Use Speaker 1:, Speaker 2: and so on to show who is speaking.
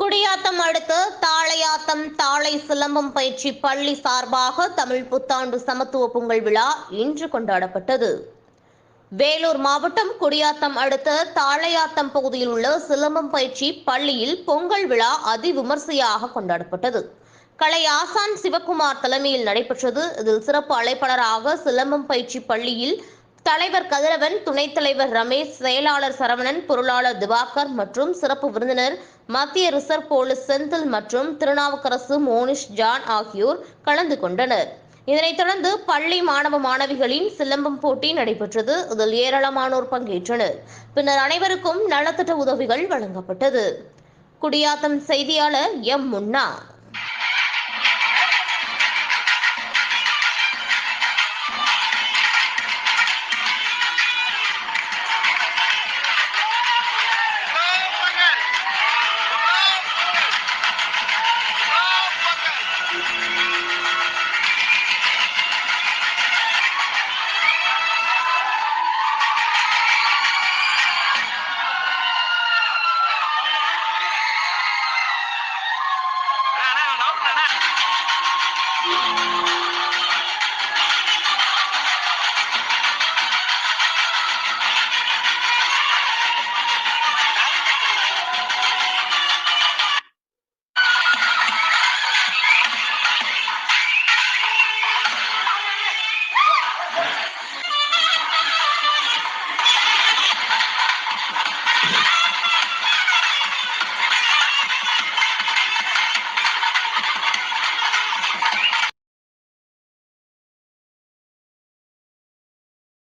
Speaker 1: குடியாத்தம் அடுத்து தாளையாத்தம் தாளை சிலம்பம் பயிற்சி பள்ளி சார்பாக தமிழ் புத்தாண்டு சமத்துவ பொங்கல் விழா இன்று கொண்டாடப்பட்டது. வேலூர் மாவட்டம் குடியாத்தம் அடுத்த தாளையாத்தம் பகுதியில் உள்ள சிலம்பம் பயிற்சி பள்ளியில் பொங்கல் விழா அதிவிமர்சையாக கொண்டாடப்பட்டது. கலை ஆசான் சிவகுமார் தலைமையில் நடைபெற்றது. இதில் சிறப்பு அழைப்பாளராக சிலம்பம் பயிற்சி பள்ளியில் தலைவர் கதிரவன் துணைத் தலைவர் ரமேஷ் செயலாளர் சரவணன் பொருளாளர் திவாகர் மற்றும் சிறப்பு விருந்தினர் மத்திய ரிசர்வ் போலீஸ் செந்தில் மற்றும் திருநாவுக்கரசு மோனிஷ் ஜான் ஆகியோர் கலந்து கொண்டனர். இதனைத் தொடர்ந்து பள்ளி மாணவ மாணவிகளின் சிலம்பம் போட்டி நடைபெற்றது. இதில் ஏராளமானோர் பங்கேற்றனர். பின்னர் அனைவருக்கும் நலத்திட்ட உதவிகள் வழங்கப்பட்டது. குடியாத்தம் செய்தியாளர் எம் முன்னா. Thank you.